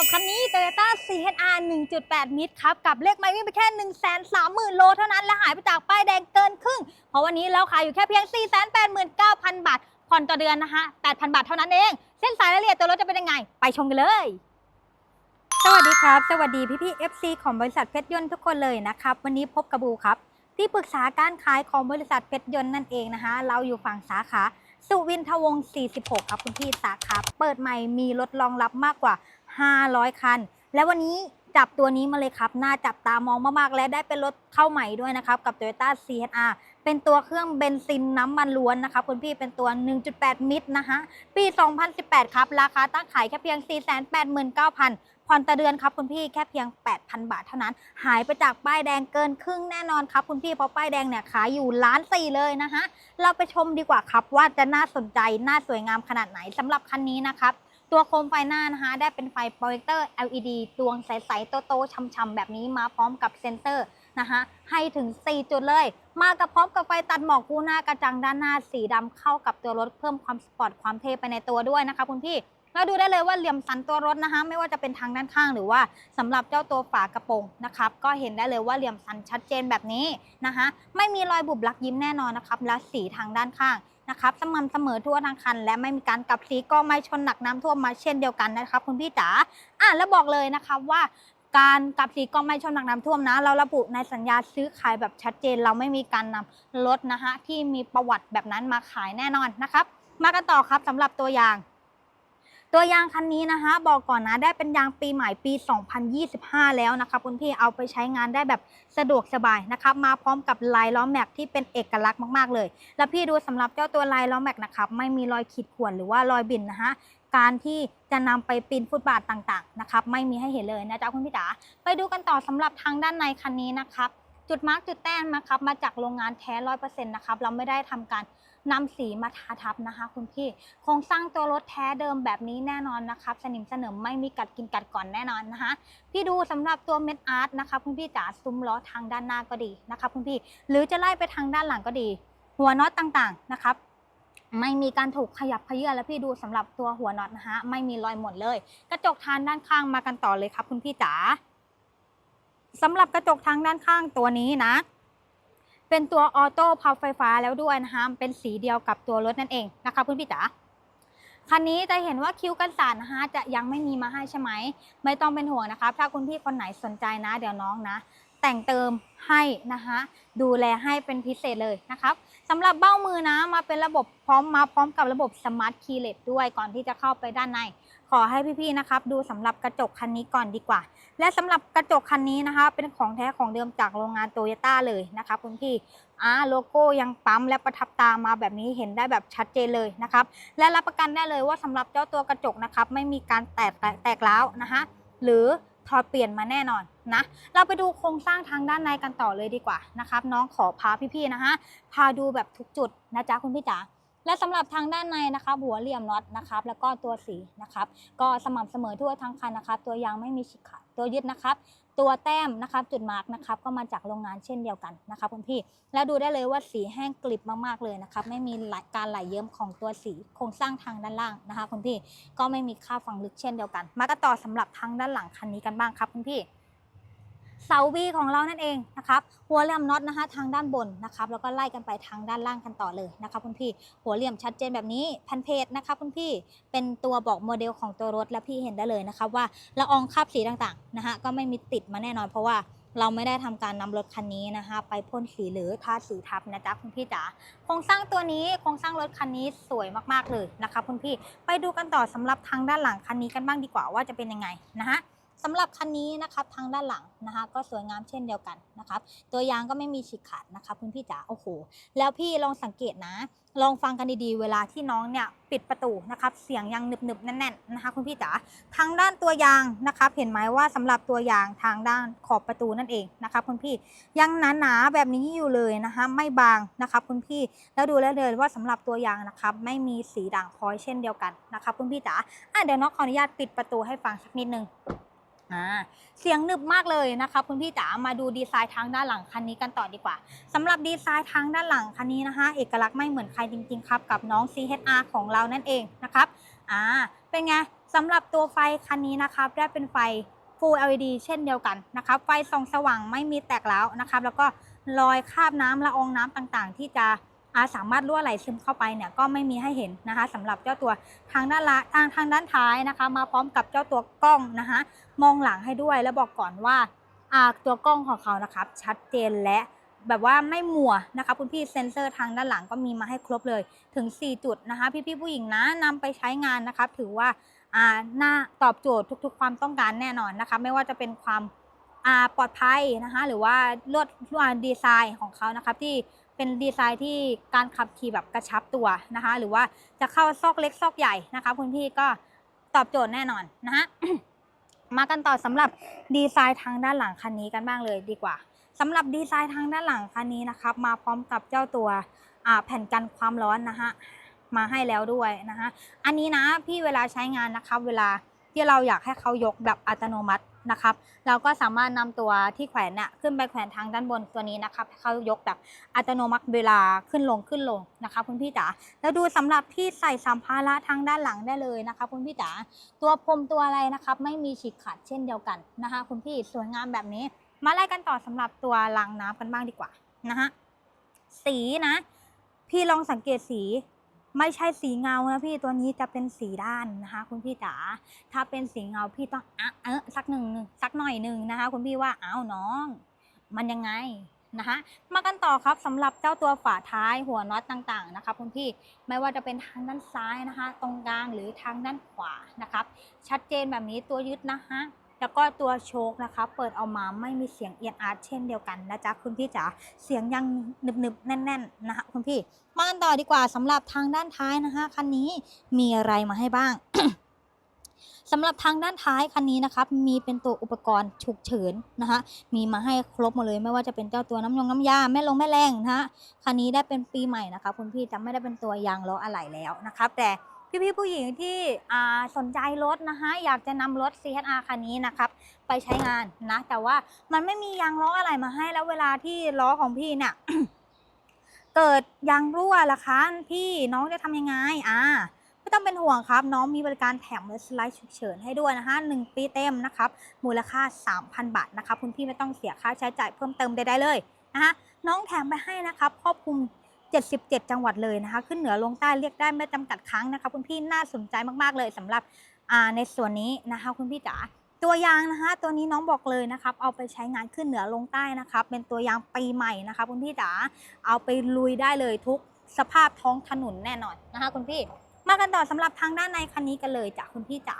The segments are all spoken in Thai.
กับคันนี้ Toyota CHR 1.8 มิตรครับ กับเลขไม้วิ่งไปแค่ 1 3 0 0 0 0 โลเท่านั้น และหายไปจากป้ายแดงเกินครึ่ง เพราะวันนี้เราขายอยู่แค่เพียง 489,000 บาท ผ่อนต่อเดือนนะคะ8,000 บาทเท่านั้นเอง เส้นสายรายละเอียดตัวรถจะเป็นยังไง ไปชมกันเลยสวัสดีครับ สวัสดีพี่พี่ FC ของบริษัทเพชรยนต์ทุกคนเลยนะครับ วันนี้พบกับบูครับ ที่ปรึกษาการขายของบริษัทเพชรยนต์นั่นเองนะคะ เราอยู่ฝั่งสาขาสุวินทวงศ์46 ครับคุณพี่สาขาเปิดใหม่มีรถรองรับมากกว่า 500 คัน และวันนี้จับตัวนี้มาเลยครับ น่าจับตามองมากๆ และได้เป็นรถเข้าใหม่ด้วยนะครับ กับ Toyota CHR เป็นตัวเครื่องเบนซินน้ำมันล้วนนะครับคุณพี่เป็นตัว 1.8 มิตรนะคะปี 2018 ครับ ราคาตั้งขายแค่เพียง 489,000 ผ่อนต่อเดือนครับคุณพี่แค่เพียง 8,000 บาทเท่านั้น หายไปจากป้ายแดงเกินครึ่งแน่นอนครับคุณพี่เพราะป้ายแดงเนี่ยขายอยู่ล้านสี่เลยนะคะเราไปชมดีกว่าครับว่าจะน่าสนใจน่าสวยงามขนาดไหนสำหรับคันนี้นะครับ ตัวโคมไฟหน้านะคะได้เป็นไฟโปรเจคเตอร์ LED ดวงใสๆโตๆช่ำๆแบบนี้มาพร้อมกับเซนเซอร์นะคะให้ถึง 4 จุดเลย มากับพร้อมกับไฟตัดหมอกคู่หน้ากระจังด้านหน้าสีดำเข้ากับตัวรถเพิ่มความสปอร์ตความเท่ไปในตัวด้วยนะคะคุณพี่เราดูได้เลยว่าเหลี่ยมสันตัวรถนะคะ ไม่ว่าจะเป็นทางด้านข้างหรือว่าสำหรับเจ้าตัวฝากระโปรงนะครับก็เห็นได้เลยว่าเหลี่ยมสันชัดเจนแบบนี้นะคะไม่มีรอยบุบลักยิ้มแน่นอนนะครับและสีทางด้านข้าง นะครับสม่ำเสมอทั่วทั้งคัน และไม่มีการกลับสีก็ไม่ชนหนักน้ำท่วมมาเช่นเดียวกันนะครับคุณพี่จ๋าอะแล้วบอกเลยนะคะว่าการกลับสีก็ไม่ชนหนักน้ำท่วมนะ เราระบุในสัญญาซื้อขายแบบชัดเจน เราไม่มีการนำรถนะคะที่มีประวัติแบบนั้นมาขายแน่นอนนะครับ มากันต่อครับสำหรับตัวอย่าง ตัวยางคันนี้นะคะ บอกก่อนนะได้เป็นยางปีใหม่ปี 2025 แล้วนะคะคุณพี่เอาไปใช้งานได้แบบสะดวกสบายนะครับมาพร้อมกับลายล้อแม็กที่เป็นเอกลักษณ์มากๆเลย แล้วพี่ดูสำหรับเจ้าตัวลายล้อแม็กนะครับไม่มีรอยขีดข่วนหรือว่ารอยบิ่นนะคะการที่จะนำไปปีนฟุตบาทต่างๆนะครับไม่มีให้เห็นเลยนะจ๊ะคุณพี่จ๋าไปดูกันต่อสำหรับทางด้านในคันนี้นะครับจุดมาร์กจุดแต้มนะครับมาจากโรงงานแท้ร้อยเปอร์เซ็นต์นะครับเราไม่ได้ทำการ นำสีมาทาทับนะคะคุณพี่โครงสร้างตัวรถแท้เดิมแบบนี้แน่นอนนะครับสนิมเสนิมไม่มีกัดกินกัดก่อนแน่นอนนะคะพี่ดูสำหรับตัวเม็ดอาร์ตนะคะคุณพี่จ๋าซุ้มล้อทางด้านหน้าก็ดีนะคะคุณพี่หรือจะไล่ไปทางด้านหลังก็ดี หัวน็อตต่างๆนะครับไม่มีการถูกขยับเขยื้อนแล้วพี่ดูสำหรับตัวหัวน็อตนะคะไม่มีรอยหมดเลย กระจกทางด้านข้างมากันต่อเลยครับคุณพี่จ๋าสำหรับกระจกทางด้านข้างตัวนี้นะ เป็นตัวออโต้เผาไฟฟ้าแล้วด้วยนะคะเป็นสีเดียวกับตัวรถนั่นเองนะคะคุณพี่จ๋าคันนี้จะเห็นว่าคิ้วกันสาดนะคะจะยังไม่มีมาให้ใช่ไหม ไม่ต้องเป็นห่วงนะคะ ถ้าคุณพี่คนไหนสนใจนะ เดี๋ยวน้องนะ แต่งเติมให้นะคะดูแลให้เป็นพิเศษเลยนะครับสำหรับเบ้ามือนะมาเป็นระบบพร้อมมาพร้อมกับระบบสมาร์ทคีย์เลสด้วยก่อนที่จะเข้าไปด้านใน ขอให้พี่ๆนะครับดูสำหรับกระจกคันนี้ก่อนดีกว่า และสำหรับกระจกคันนี้นะคะ เป็นของแท้ของเดิมจากโรงงานโตโยต้าเลยนะคะคุณพี่อ่าโลโก้ยังปั๊มและประทับตามาแบบนี้เห็นได้แบบชัดเจนเลยนะครับ และรับประกันได้เลยว่าสำหรับเจ้าตัวกระจกนะครับไม่มีการแตกแตกแตกร้าวนะคะหรือถอดเปลี่ยนมาแน่นอนนะ เราไปดูโครงสร้างทางด้านในกันต่อเลยดีกว่านะครับ น้องขอพาพี่ๆนะคะพาดูแบบทุกจุดนะจ๊ะคุณพี่จ๋า และสำหรับทางด้านในนะคะหัวเหลี่ยมน็อตนะครับแล้วก็ตัวสีนะครับก็สม่ำเสมอทั่วทั้งคันนะครับ ตัวยางไม่มีฉีกขาดตัวยึดนะครับ ตัวแต้มนะครับจุดมาร์กนะครับก็มาจากโรงงานเช่นเดียวกันนะครับคุณพี่แล้วดูได้เลยว่าสีแห้งกลิบมากๆเลยนะครับไม่มีการไหลเยิ้มของตัวสีโครงสร้างทางด้านล่างนะคะคุณพี่ก็ไม่มีค่าฝังลึกเช่นเดียวกัน มากันต่อสำหรับทางด้านหลังคันนี้กันบ้างครับคุณพี่ เสาวีของเรานั่นเองนะครับหัวเหลี่ยมน็อตนะคะทางด้านบนนะครับแล้วก็ไล่กันไปทางด้านล่างกันต่อเลยนะคะคุณพี่หัวเหลี่ยมชัดเจนแบบนี้แผ่นเพจนะคะคุณพี่เป็นตัวบอกโมเดลของตัวรถและพี่เห็นได้เลยนะคะว่าละอองคราบสีต่างๆนะคะก็ไม่มีติดมาแน่นอนเพราะว่าเราไม่ได้ทำการนำรถคันนี้นะคะ ไปพ่นสีหรือทาสีทับนะจ๊ะคุณพี่จ๋าโครงสร้างตัวนี้โครงสร้างรถคันนี้สวยมากๆเลยนะคะคุณพี่ไปดูกันต่อสำหรับทางด้านหลังคันนี้กันบ้างดีกว่าว่าจะเป็นยังไงนะคะ สำหรับคันนี้นะครับทางด้านหลังนะคะก็สวยงามเช่นเดียวกันนะครับตัวยางก็ไม่มีฉีกขาดนะคะคุณพี่จ๋าโอ้โหแล้วพี่ลองสังเกตนะ ลองฟังกันดีๆ เวลาที่น้องเนี่ยปิดประตูนะครับเสียงยังหนึบๆแน่นๆนะคะคุณพี่จ๋าทางด้านตัวยางนะครับเห็นไหมว่าสำหรับตัวยางทางด้านขอบประตูนั่นเองนะคะคุณพี่ยังหนาๆแบบนี้อยู่เลยนะคะไม่บางนะคะคุณพี่แล้วดูแล้วเลยว่าสำหรับตัวยางนะครับไม่มีสีด่างพร้อยเช่นเดียวกันนะคะคุณพี่จ๋าอะเดี๋ยวน้องขออนุญาตปิดประตูให้ฟังสักนิดนึง อ่าเสียงหนึบมากเลยนะคะคุณพี่จ๋ามาดูดีไซน์ทางด้านหลังคันนี้กันต่อดีกว่าสำหรับดีไซน์ทางด้านหลังคันนี้นะคะ เอกลักษณ์ไม่เหมือนใครจริง ๆ ครับ กับน้อง CHR ของเรานั่นเองนะครับอ่าเป็นไงสำหรับตัวไฟคันนี้นะครับได้เป็นไฟ Full LED เช่นเดียวกันนะครับไฟส่องสว่างไม่มีแตกแล้วนะครับ แล้วก็รอยคราบน้ำละอองน้ำต่างๆ ที่จะ สามารถรั่วไหลซึมเข้าไปเนี่ยก็ไม่มีให้เห็นนะคะสำหรับเจ้าตัวทางด้านละทางทางด้านท้ายนะคะ มาพร้อมกับเจ้าตัวกล้องนะคะมองหลังให้ด้วยแล้วบอกก่อนว่าตัวกล้องของเขานะครับชัดเจนและแบบว่าไม่มัวนะคะคุณพี่เซ็นเซอร์ทางด้านหลังก็มีมาให้ครบเลยถึง 4 จุดนะคะ พี่ๆผู้หญิงนะนำไปใช้งานนะครับถือว่าอ่าน่าตอบโจทย์ทุกๆ ความต้องการแน่นอนนะคะ ไม่ว่าจะเป็นความอ่าปลอดภัยนะคะ หรือว่าลวดลวดดีไซน์ของเขานะครับที่ เป็นดีไซน์ที่การขับขี่แบบกระชับตัวนะคะ หรือว่าจะเข้าซอกเล็กซอกใหญ่นะคะคุณพี่ก็ตอบโจทย์แน่นอนนะคะมากันต่อสำหรับดีไซน์ทางด้านหลังคันนี้กันบ้างเลยดีกว่าสำหรับดีไซน์ทางด้านหลังคันนี้นะครับ มาพร้อมกับเจ้าตัวแผ่นกันความร้อนนะฮะมาให้แล้วด้วยนะคะอันนี้นะพี่เวลาใช้งานนะครับ เวลาที่เราอยากให้เขายกแบบอัตโนมัติ นะครับ เราก็สามารถนำตัวที่แขวนเนี่ยขึ้นไปแขวนทางด้านบนตัวนี้นะครับให้เขายกแบบอัตโนมัติเวลาขึ้นลงขึ้นลงนะคะคุณพี่จ๋าแล้วดูสำหรับที่ใส่สัมภาระทางด้านหลังได้เลยนะคะคุณพี่จ๋าตัวพรมตัวอะไรนะครับ ไม่มีฉีกขาดเช่นเดียวกันนะคะคุณพี่สวยงามแบบนี้ มาไล่กันต่อสำหรับตัวรางน้ำกันบ้างดีกว่านะคะสีนะ พี่ลองสังเกตสี ไม่ใช่สีเงานะพี่ตัวนี้จะเป็นสีด้านนะคะ คุณพี่จ๋าถ้าเป็นสีเงาพี่ต้องอะเออสักหนึ่งสักหน่อยหนึ่งนะคะ คุณพี่ว่าอ้าวน้อง มันยังไงนะคะมากันต่อครับสำหรับเจ้าตัวฝาท้ายหัวน็อตต่างๆนะคะคุณพี่ไม่ว่าจะเป็นทางด้านซ้ายนะคะ ตรงกลางหรือทางด้านขวานะครับ ชัดเจนแบบนี้ตัวยึดนะคะ แล้วก็ตัวโชคนะคะ เปิดออกมาไม่มีเสียงเอียดอาร์ตเช่นเดียวกันนะจ๊ะคุณพี่จ๋าเสียงยังหนึบๆแน่น ๆ นะคะคุณพี่มากันต่อดีกว่าสำหรับทางด้านท้ายนะคะคันนี้มีอะไรมาให้บ้างสำหรับทางด้านท้ายคันนี้นะครับมีเป็นตัวอุปกรณ์ฉุกเฉินนะคะมีมาให้ครบหมดเลย ไม่ว่าจะเป็นเจ้าตัวน้ำยงน้ำยาแม่ลงแม่แรงนะคะคันนี้ได้เป็นปีใหม่นะคะคุณพี่จะไม่ได้เป็นตัวยางล้ออะไหล่แล้วนะครับแต่ พี่ๆผู้หญิงที่สนใจรถนะคะอยากจะนำรถ CHR คันนี้นะครับไปใช้งานนะ แต่ว่ามันไม่มียางล้ออะไรมาให้แล้วเวลาที่ล้อของพี่เนี่ยเกิดยางรั่วล่ะคะ พี่น้องจะทำยังไงอ่าไม่ต้องเป็นห่วงครับ น้องมีบริการแถมรถสไลด์ฉุกเฉินให้ด้วยนะคะ1ปีเต็มนะครับ มูลค่า 3,000 บาทนะครับคุณพี่ไม่ต้องเสียค่าใช้จ่ายเพิ่มเติมใดๆเลยนะคะน้องแถมไปให้นะครับครอบคลุม 77 จังหวัดเลยนะคะ ขึ้นเหนือลงใต้เรียกได้ไม่จำกัดครั้งนะคะคุณพี่น่าสนใจมากๆเลยสำหรับในส่วนนี้นะคะ คุณพี่จ๋าตัวยางนะคะ ตัวนี้น้องบอกเลยนะครับ เอาไปใช้งานขึ้นเหนือลงใต้นะครับ เป็นตัวยางปีใหม่นะคะคุณพี่จ๋าเอาไปลุยได้เลยทุกสภาพท้องถนนแน่นอนนะคะคุณพี่ มากันต่อสำหรับทางด้านในคันนี้กันเลยจ้ะคุณพี่จ๋า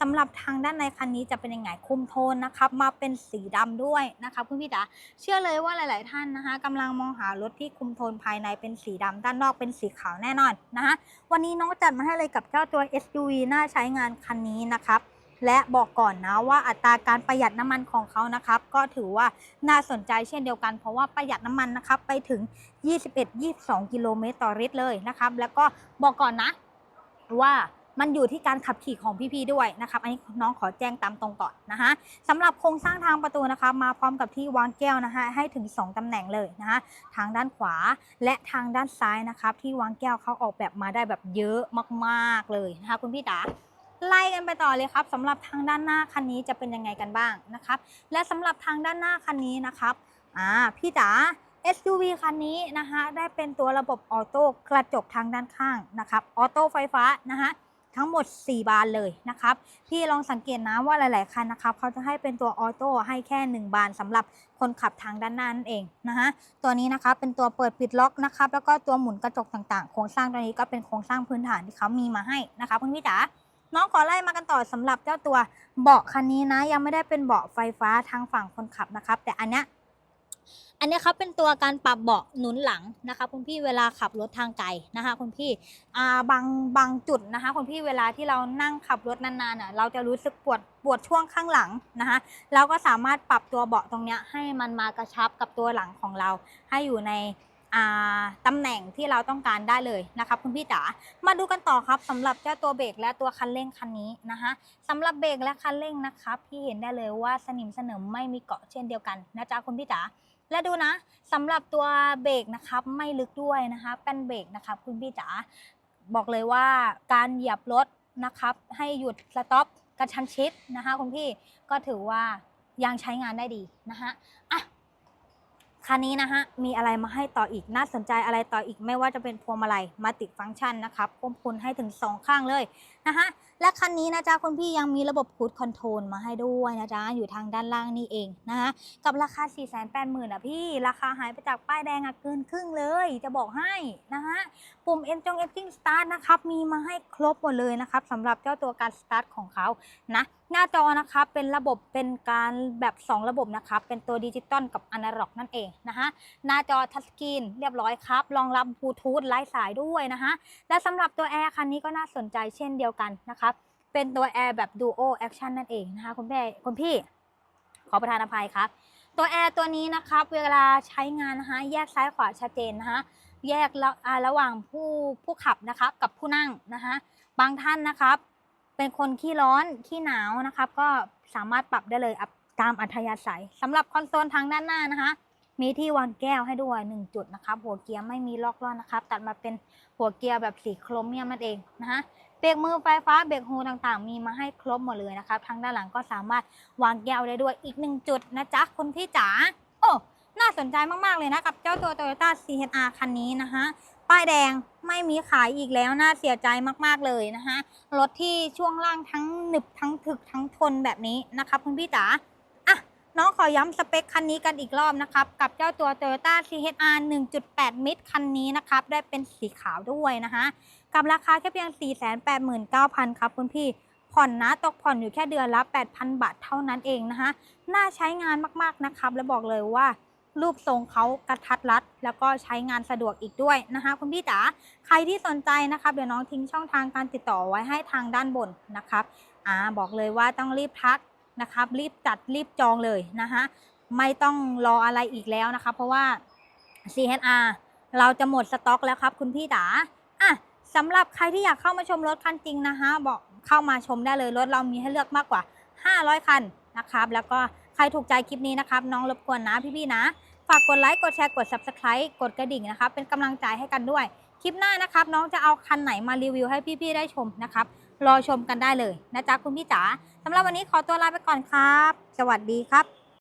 สำหรับทางด้านในคันนี้จะเป็นยังไงคุมโทนนะครับมาเป็นสีดำด้วยนะคะคุณพี่จ๋าเชื่อเลยว่าหลาย ๆ ท่านนะคะกำลังมองหารถที่คุมโทนภายในเป็นสีดำด้านนอกเป็นสีขาวแน่นอนนะคะวันนี้น้องจัดมาให้เลยกับเจ้าตัว SUV น่าใช้งานคันนี้นะครับและบอกก่อนนะว่าอัตราการประหยัดน้ำมันของเขานะครับ ก็ถือว่าน่าสนใจเช่นเดียวกัน เพราะว่าประหยัดน้ำมันนะครับไปถึง 21-22 กิโลเมตรต่อลิตรเลยนะครับ แล้วก็บอกก่อนนะ ว่ามันอยู่ที่การขับขี่ของพี่ๆด้วยนะครับ อันนี้น้องขอแจ้งตามตรงก่อนนะคะสำหรับโครงสร้างทางประตูนะคะ มาพร้อมกับที่วางแก้วนะคะให้ถึง 2ตำแหน่งเลยนะคะทางด้านขวาและทางด้านซ้ายนะครับ ที่วางแก้วเขาออกแบบมาได้แบบเยอะมากๆเลยนะคะคุณพี่ตาไล่กันไปต่อเลยครับสำหรับทางด้านหน้าคันนี้จะเป็นยังไงกันบ้างนะครับ และสำหรับทางด้านหน้าคันนี้นะครับอ่าพี่จ๋า SUV คันนี้นะคะได้เป็นตัวระบบออโต้กระจกทางด้านข้างนะครับออโต้ไฟฟ้านะคะทั้งหมด 4 บานเลยนะครับพี่ลองสังเกตนะว่าหลาย ๆ คันนะครับเขาจะให้เป็นตัวออโต้ให้แค่ 1 บานสำหรับคนขับทางด้านหน้านั่นเองนะคะตัวนี้นะคะเป็นตัวเปิดปิดล็อกนะครับแล้วก็ตัวหมุนกระจกต่าง ๆ โครงสร้างตัวนี้ก็เป็นโครงสร้างพื้นฐานที่เขามีมาให้นะคะคุณพี่จ๋าน้องขอไล่มากันต่อสำหรับเจ้าตัวเบาะคันนี้นะ ยังไม่ได้เป็นเบาะไฟฟ้าทางฝั่งคนขับนะครับแต่อันเนี้ย อันนี้ครับเป็นตัวการปรับเบาะหนุนหลังนะคะคุณพี่เวลาขับรถทางไกลนะคะคุณพี่บางบางจุดนะคะคุณพี่เวลาที่เรานั่งขับรถนานๆอะเราจะรู้สึกปวดปวดช่วงข้างหลังนะคะเราก็สามารถปรับตัวเบาะตรงนี้ให้มันมากระชับกับตัวหลังของเรา ให้อยู่ในตำแหน่งที่เราต้องการได้เลยนะคะคุณพี่จ๋ามาดูกันต่อครับสำหรับเจ้าตัวเบรกและตัวคันเร่งคันนี้นะคะสำหรับเบรกและคันเร่งนะครับพี่เห็นได้เลยว่าสนิมเสนิมไม่มีเกาะเช่นเดียวกันนะจ๊ะคุณพี่จ๋า และดูนะสำหรับตัวเบรกนะครับไม่ลึกด้วยนะคะเป็นเบรกนะครับคุณพี่จ๋าบอกเลยว่าการเหยียบรถนะครับ ให้หยุดสต็อปกระชันชิดนะคะคุณพี่ก็ถือว่ายังใช้งานได้ดีนะคะอะ คันนี้นะฮะมีอะไรมาให้ต่ออีกน่าสนใจอะไรต่ออีกไม่ว่าจะเป็นพวงมาลัยมาติดฟังก์ชันนะครับควบคุมให้ถึง 2 ข้างเลยนะคะและคันนี้นะจ๊ะคุณพี่ยังมีระบบคูดคอนโทรลมาให้ด้วยนะจ๊ะอยู่ทางด้านล่างนี่เองนะคะกับราคา 4 8 0 0 0 0อะพี่ ราคาหายไปจากป้ายแดงอะเกินครึ่งเลย จะบอกให้นะคะปุ่ม N จง e n g i n e Start นะครับมีมาให้ครบหมดเลยนะครับสำหรับเจ้าตัวการ Start ของเขานะ หน้าจอนะครับเป็นระบบเป็นการแบบ 2 ระบบนะครับเป็นตัวดิจิตอลกับอนาล็อกนั่นเองนะคะหน้าจอทัชสกรีนเรียบร้อยครับรองรับบลูทูธไร้สายด้วยนะคะและสำหรับตัวแอร์คันนี้ก็น่าสนใจเช่นเดียวกันนะครับเป็นตัวแอร์แบบ Duo Action นั่นเองนะคะคุณพี่คุณพี่ขอประทานอภัยครับ ตัวแอร์ตัวนี้นะครับเวลาใช้งานนะคะแยกซ้ายขวาชัดเจนนะคะแยกระระหว่างผู้ผู้ขับนะคะกับผู้นั่งนะคะบางท่านนะครับ เป็นคนขี้ร้อนขี้หนาวนะครับ ก็สามารถปรับได้เลยตามอัธยาศัยสำหรับคอนโซลทางด้านหน้านะคะ มีที่วางแก้วให้ด้วย 1 จุดนะครับ หัวเกียร์ไม่มีล็อกล้อนะครับ ตัดมาเป็นหัวเกียร์แบบสีโครเมียมนั่นเองนะคะเบรกมือไฟฟ้าเบรกโฮต่างๆ มีมาให้ครบหมดเลยนะครับทางด้านหลังก็สามารถวางแก้วได้ด้วยอีกหนึ่งจุดนะจ๊ะคุณพี่จ๋าโอ้ น่าสนใจมากๆเลยนะกับเจ้าตัว Toyota CHR คันนี้นะคะป้ายแดงไม่มีขายอีกแล้วน่าเสียใจมากๆเลยนะคะรถที่ช่วงล่างทั้งหนึบทั้งถึกทั้งทนแบบนี้นะครับคุณพี่จ๋าอะน้องขอย้ำสเปคคันนี้กันอีกรอบนะครับ กับเจ้าตัว Toyota CHR 1.8 มิตรคันนี้นะครับ ได้เป็นสีขาวด้วยนะคะกับราคาแค่เพียง 489,000 ครับคุณพี่ผ่อนนะตกผ่อนอยู่แค่เดือนละ 8,000 บาทเท่านั้นเองนะคะน่าใช้งานมากๆนะครับ และบอกเลยว่า รูปทรงเขากระทัดรัด แล้วก็ใช้งานสะดวกอีกด้วยนะคะคุณพี่จ๋าใครที่สนใจนะครับเดี๋ยวน้องทิ้งช่องทางการติดต่อไว้ให้ทางด้านบนนะครับอ่าบอกเลยว่าต้องรีบทักนะครับ รีบจัดรีบจองเลยนะคะไม่ต้องรออะไรอีกแล้วนะคะเพราะว่า CHR เราจะหมดสต็อกแล้วครับคุณพี่จ๋าอะสำหรับใครที่อยากเข้ามาชมรถคันจริงนะคะบอกเข้ามาชมได้เลยรถเรามีให้เลือกมากกว่า 500 คันนะครับ แล้วก็ใครถูกใจคลิปนี้นะครับ น้องรบกวนนะพี่ๆนะ ฝากกดไลค์กดแชร์กด Subscribe กดกระดิ่งนะครับเป็นกำลังใจให้กันด้วย คลิปหน้านะครับ น้องจะเอาคันไหนมารีวิวให้พี่ๆได้ชมนะครับ รอชมกันได้เลยนะจ๊ะคุณพี่จ๋าสำหรับวันนี้ขอตัวลาไปก่อนครับ สวัสดีครับ